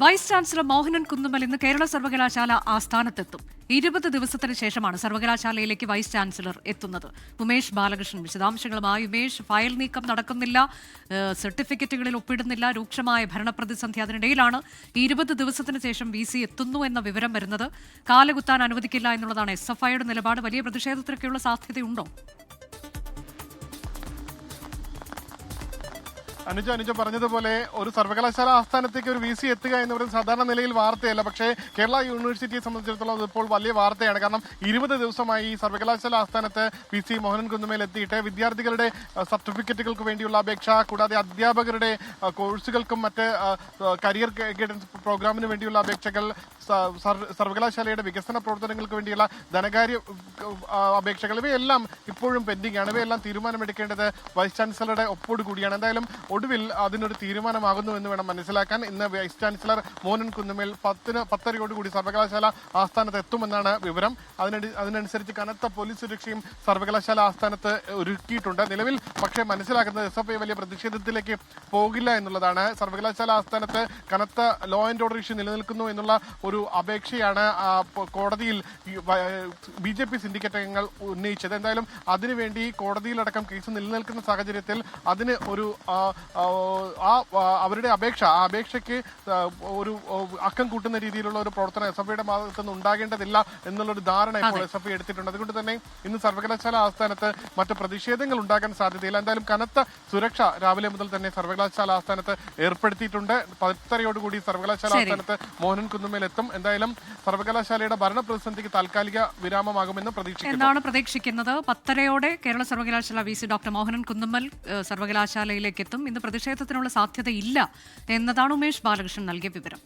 Vice chancellor Mohanan Kunnummal ഇന്ന് കേരള സർവകലാശാല ആസ്ഥാനത്തെത്തും. ഇരുപത് ദിവസത്തിന് ശേഷമാണ് സർവകലാശാലയിലേക്ക് വൈസ് ചാൻസലർ എത്തുന്നത്. ഉമേഷ് ബാലകൃഷ്ണൻ വിശദാംശങ്ങളുമായി. ഉമേഷ് ഫയൽ നീക്കം നടക്കുന്നില്ല. സർട്ടിഫിക്കറ്റുകളിൽ ഒപ്പിടുന്നില്ല. രൂക്ഷമായ ഭരണപ്രതിസന്ധി അതിനിടയിലാണ്. ഇരുപത് ദിവസത്തിന് ശേഷം വി സി എത്തുന്നു എന്ന വിവരം വരുന്നത്. കാലുകുത്താൻ അനുവദിക്കില്ല എന്നുള്ളതാണ് എസ് എഫ് ഐയുടെ നിലപാട്. വലിയ പ്രതിഷേധത്തിനൊക്കെയുള്ള സാധ്യതയുണ്ടോ? അനുജ അനുജ പറഞ്ഞതുപോലെ ഒരു സർവകലാശാല ആസ്ഥാനത്തേക്ക് ഒരു വി സി എത്തുക എന്ന് പറയുന്നത് സാധാരണ നിലയിൽ വാർത്തയല്ല. പക്ഷേ കേരള യൂണിവേഴ്സിറ്റിയെ സംബന്ധിച്ചിടത്തോളം അതിപ്പോൾ വലിയ വാർത്തയാണ്. കാരണം ഇരുപത് ദിവസമായി ഈ സർവകലാശാല ആസ്ഥാനത്ത് വി സി മോഹനൻ കുന്നുമേൽ എത്തിയിട്ട് വിദ്യാർത്ഥികളുടെ സർട്ടിഫിക്കറ്റുകൾക്ക് വേണ്ടിയുള്ള അപേക്ഷ കൂടാതെ അധ്യാപകരുടെ കോഴ്സുകൾക്കും മറ്റ് കരിയർ ഗൈഡൻസ് പ്രോഗ്രാമിന് വേണ്ടിയുള്ള അപേക്ഷകൾ സർവകലാശാലയുടെ വികസന പ്രവർത്തനങ്ങൾക്ക് വേണ്ടിയുള്ള ധനകാര്യ അപേക്ഷകൾ ഇവയെല്ലാം ഇപ്പോഴും പെൻഡിംഗ് ആണ് ഇവയെല്ലാം തീരുമാനമെടുക്കേണ്ടത് വൈസ് ചാൻസലറുടെ ഒപ്പോട് കൂടിയാണ്. എന്തായാലും ഒടുവിൽ അതിനൊരു തീരുമാനമാകുന്നു എന്ന് വേണം മനസ്സിലാക്കാൻ. ഇന്ന് വൈസ് ചാൻസലർ മോഹൻ കുന്നുമേൽ പത്തിന് പത്തരയോടുകൂടി സർവകലാശാല ആസ്ഥാനത്ത് എത്തുമെന്നാണ് വിവരം. അതിനടി അതിനനുസരിച്ച് കനത്ത പോലീസ് സുരക്ഷയും സർവകലാശാല ആസ്ഥാനത്ത് ഒരുക്കിയിട്ടുണ്ട്. നിലവിൽ പക്ഷേ മനസ്സിലാക്കുന്നത് എസ് എഫ് ഐ വലിയ പ്രതിഷേധത്തിലേക്ക് പോകില്ല എന്നുള്ളതാണ്. സർവകലാശാല ആസ്ഥാനത്ത് കനത്ത ലോ ആൻഡ് ഓർഡർ ഇഷ്യൂ നിലനിൽക്കുന്നു എന്നുള്ള ഒരു അപേക്ഷയാണ് ആ, കോടതിയിൽ ബി ജെ പി സിൻഡിക്കേറ്റ് അംഗങ്ങൾ ഉന്നയിച്ചത്. എന്തായാലും അതിനുവേണ്ടി കോടതിയിലടക്കം കേസ് നിലനിൽക്കുന്ന സാഹചര്യത്തിൽ അതിന് ഒരു ആ, അവരുടെ അപേക്ഷ ആ അപേക്ഷയ്ക്ക് ഒരു അക്കം കൂട്ടുന്ന രീതിയിലുള്ള ഒരു പ്രവർത്തനം എസ് എഫ് ഐയുടെ ഭാഗത്തു നിന്ന് ഉണ്ടാകേണ്ടതില്ല എന്നുള്ളൊരു ധാരണ ഇപ്പോൾ എസ് എഫ് ഐ എടുത്തിട്ടുണ്ട്. അതുകൊണ്ട് തന്നെ ഇന്ന് സർവകലാശാല ആസ്ഥാനത്ത് മറ്റ് പ്രതിഷേധങ്ങൾ ഉണ്ടാകാൻ സാധ്യതയില്ല. എന്തായാലും കനത്ത സുരക്ഷ രാവിലെ മുതൽ തന്നെ സർവകലാശാല ആസ്ഥാനത്ത് ഏർപ്പെടുത്തിയിട്ടുണ്ട്. പത്തരയോടുകൂടി സർവകലാശാല. ആസ്ഥാനത്ത് മോഹനൻ കുന്നുമേൽ എത്തും എന്തായാലും സർവകലാശാലയുടെ ഭരണ പ്രതിസന്ധിക്ക് താൽക്കാലിക വിരാമമാകുമെന്ന് പ്രതീക്ഷിക്കുന്നു. എന്നാണ് പ്രതീക്ഷിക്കുന്നത്. പത്തരയോടെ കേരള സർവകലാശാല V C doctor Mohanan Kunnummal സർവകലാശാലയിലേക്ക് എത്തും. ഇന്ന് പ്രതിഷേധത്തിനുള്ള സാധ്യതയില്ല എന്നതാണ് ഉമേഷ് ബാലകൃഷ്ണൻ നൽകിയ വിവരം.